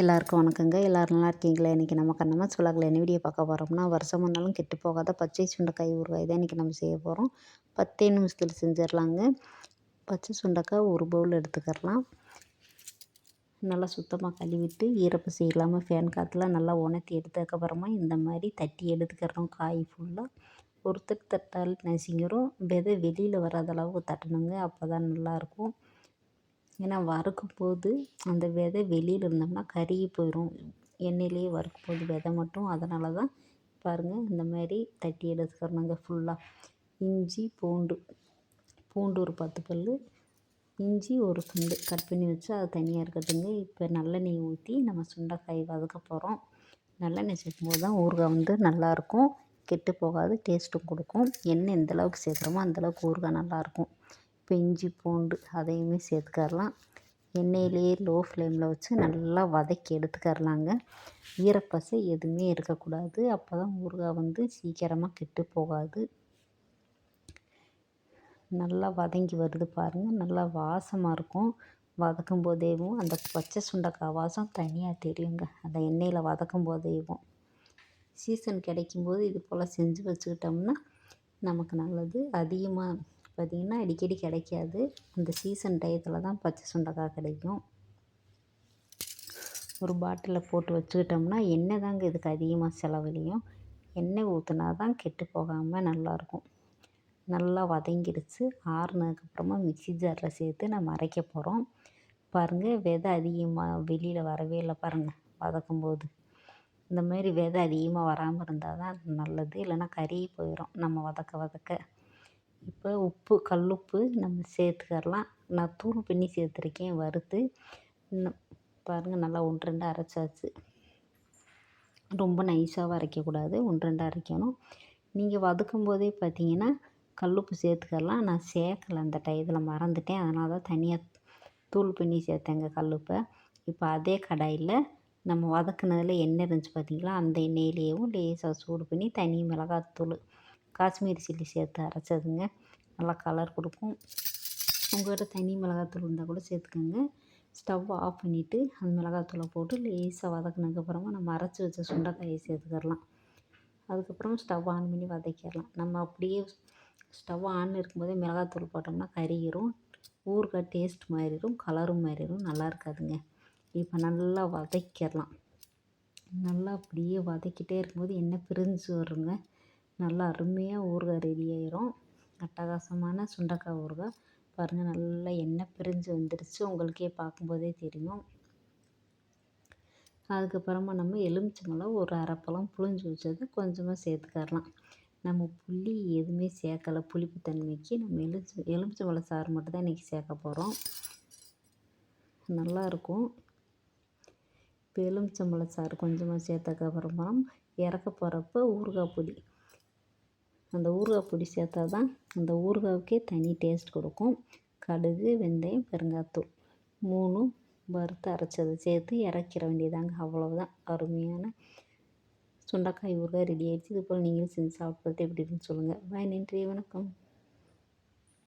எல்லாருக்கும் வணக்கங்க. எல்லோரும் நல்லா இருக்கீங்களா? இன்றைக்கி நம்ம கண்ணம்மா சுலாக்கில் என்ன வீடியோ பார்க்க போகிறோம்னா வருஷம் முன்னாலும் கெட்டு போகாத பச்சை சுண்டைக்காய் ஊறுகாய் தான் இன்றைக்கி நம்ம செய்ய போகிறோம் பத்தே நிமிஷத்தில் செஞ்சிடலாங்க. பச்சை சுண்டைக்காய் ஒரு பவுல் எடுத்துக்கிறலாம். நல்லா சுத்தமாக கழுவிட்டு ஈரப்பசி இல்லாமல் ஃபேன் காற்றுல நல்லா உணர்த்தி எடுத்ததுக்கப்புறமா இந்த மாதிரி தட்டி எடுத்துக்கிறோம் காய் ஃபுல்லாக ஒருத்தர் தட்டால் நசிங்கிறோம் விதை வெளியில் வராத அளவுக்கு தட்டணுங்க. அப்போ தான் நல்லாயிருக்கும் ஏன்னா வறுக்கும் போது அந்த விதை வெளியில் இருந்தோம்னா கருகி போயிடும் எண்ணெயிலேயே வறுக்கும் போது விதை மட்டும். அதனால தான் பாருங்கள் இந்த மாதிரி தட்டி எடுத்துக்கிறணுங்க ஃபுல்லாக இஞ்சி பூண்டு. பூண்டு ஒரு பத்து பல் இஞ்சி ஒரு சுண்டு கட் பண்ணி வச்சு அது தனியாக இருக்கட்டுங்க. இப்போ நல்லெண்ணெய் ஊற்றி நம்ம சுண்டைக்காய் வதக்க போகிறோம் நல்லெண்ணெய் சேர்க்கும்போது தான் ஊறுகாய் வந்து நல்லாயிருக்கும் கெட்டு போகாது டேஸ்ட்டும் கொடுக்கும். எண்ணெய் எந்தளவுக்கு சேர்க்குறோமோ அந்தளவுக்கு ஊறுகாய் நல்லாயிருக்கும் இப்போ இஞ்சி பூண்டு அதையுமே சேர்த்துக்கரலாம். எண்ணெயிலேயே லோ ஃப்ளேமில் வச்சு நல்லா வதக்கி எடுத்துக்கரலாங்க. ஈரப்பசை எதுவுமே இருக்கக்கூடாது. அப்போ தான் ஊறுகாய் வந்து சீக்கிரமாக கெட்டு போகாது. நல்லா வதங்கி வருது பாருங்கள் நல்லா வாசமாக இருக்கும். வதக்கும் போதேவும் அந்த பச்சை சுண்டக்காய் வாசம் தனியாக தெரியுங்க. அந்த எண்ணெயில் வதக்கும் போதேவும். சீசன் கிடைக்கும்போது இது போல் செஞ்சு வச்சுக்கிட்டோம்னா நமக்கு நல்லது. அதிகமாக பார்த்திங்கன்னா அடிக்கடி கிடைக்காது. அந்த சீசன் டயத்தில் தான் பச்சை சுண்டக்காய் கிடைக்கும். ஒரு பாட்டிலில் போட்டு வச்சுக்கிட்டோம்னா எண்ணெய் தாங்க இதுக்கு அதிகமாக செலவிலையும்? எண்ணெய் ஊற்றினா தான் கெட்டு போகாமல் நல்லாயிருக்கும். நல்லா வதங்கிடுச்சு ஆறுனதுக்கப்புறமா மிக்சி ஜாரில் சேர்த்து நம்ம அரைக்க போகிறோம் பாருங்கள் விதை அதிகமாக வெளியில் வரவே இல்லை பாருங்கள் வதக்கும் போது. இந்த மாதிரி விதை அதிகமாக வராமல் இருந்தால் தான் நல்லது. இல்லைன்னா கறி போயிடும் நம்ம வதக்க வதக்க. இப்போ உப்பு கல்லுப்பு நம்ம சேர்த்துக்கரலாம் நான் தூள் பண்ணி சேர்த்துருக்கேன் வறுத்து. பாருங்கள் நல்லா ஒன்று ரெண்டு அரைச்சாச்சு. ரொம்ப நைஸாகவும் அரைக்கக்கூடாது ஒன்று ரெண்டு அரைக்கணும். நீங்கள் வதக்கும் போதே பார்த்தீங்கன்னா கல்லுப்பு சேர்த்துக்கலாம் நான் சேர்க்கல அந்த டயத்தில் மறந்துட்டேன். அதனால தான் தனியாக தூள் பண்ணி சேர்த்தேங்க கல்லுப்பை இப்போ அதே கடாயில் நம்ம வதக்குனதில் எண்ணெய் இருந்துச்சு பார்த்தீங்களா அந்த எண்ணெயிலேயும் லேசாக சூடு பண்ணி தனி மிளகாத்தூள் காஷ்மீரி சில்லி சேர்த்து அரைச்சதுங்க. நல்லா கலர் கொடுக்கும். உங்கள்கிட்ட தனி மிளகாத்தூள் இருந்தால் கூட சேர்த்துக்கோங்க. ஸ்டவ் ஆஃப் பண்ணிவிட்டு அந்த மிளகாத்தூளை போட்டு லேசாக வதக்குனதுக்கப்புறமா நம்ம அரைச்சி வச்ச சுண்டைக்காயை சேர்த்துக்கிறலாம். அதுக்கப்புறம் ஸ்டவ் ஆன் பண்ணி வதக்கிடலாம். நம்ம அப்படியே ஸ்டவ் ஆன் இருக்கும்போதே மிளகாத்தூள் போட்டோம்னா கறிகிரும் ஊறுகாய் டேஸ்ட் மாறிடும் கலரும் மாறிடும் நல்லா இருக்காதுங்க. இப்போ நல்லா வதக்கிடலாம். நல்லா அப்படியே வதக்கிட்டே இருக்கும்போது எண்ணெய் பிரிஞ்சு வருங்க. நல்லா அருமையாக ஊறுகாய் ரெடி ஆயிரும். அட்டகாசமான சுண்டக்காய் ஊறுகாய் பாருங்கள் நல்லா எண்ணெய் பிரிஞ்சு வந்துடுச்சு உங்களுக்கே பார்க்கும்போதே தெரியும். அதுக்கப்புறமா நம்ம எலுமிச்சம்பழம் ஒரு அரைப்பழம் புழிஞ்சு வச்சது கொஞ்சமாக சேர்த்துக்கரலாம் நம்ம புளி எதுவுமே சேர்க்கலை. புளிப்பு தன்மைக்கு நம்ம எலுமிச்ச எலுமிச்சம்பழம் சாறு மட்டும்தான் இன்றைக்கி சேர்க்க போகிறோம் நல்லாயிருக்கும் இப்போ எலுமிச்சம்பழம் சாறு கொஞ்சமாக சேர்த்ததுக்கப்புறமா இறக்க போகிறப்ப ஊறுகாய் பொடி அந்த ஊறுகாய் பொடி சேர்த்தா தான் அந்த ஊறுகாய்க்கே தனி டேஸ்ட் கொடுக்கும். கடுகு வெந்தயம் பெருங்காயத்தூள் மூணும் வறுத்து அரைச்சதை சேர்த்து இறக்கிற வேண்டியதாங்க. அவ்வளோதான் அருமையான சுண்டைக்காய் ஊறுகாய் ரெடி ஆகிடுச்சு இது போல் நீங்களும் செஞ்சு சாப்பிட்றது எப்படி இருக்குன்னு சொல்லுங்கள் பாய் நன்றி வணக்கம்.